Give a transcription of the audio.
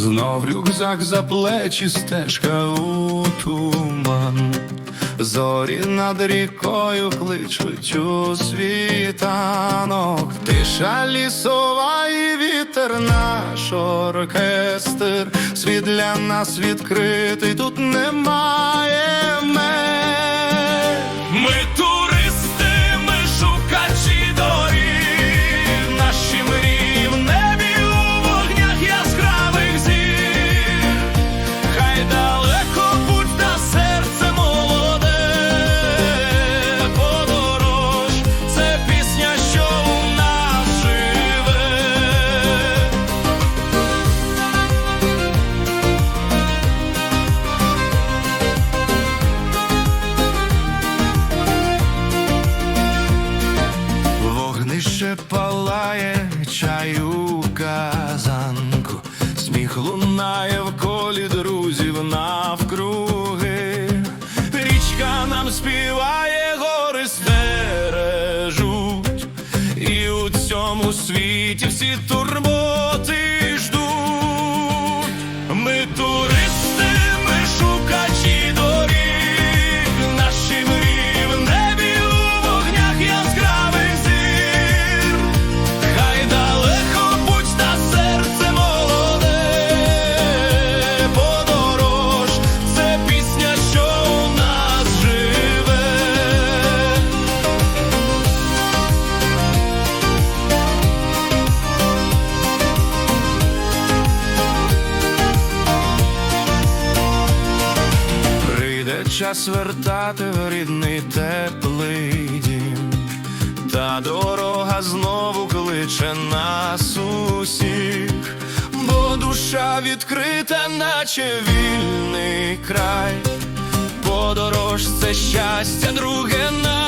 Знов рюкзак за плечі, стежка у туман. Зорі над рікою кличуть у світанок. Тиша лісова і вітер наш оркестр. Світ для нас відкритий, тут немає лунає в колі друзів навкруги. Річка нам співає, гори стережуть, і у цьому світі всі турботи час вертати в рідний теплий дім, та дорога знову кличе нас усіх, бо душа відкрита, наче вільний край, подорож це щастя, друге наше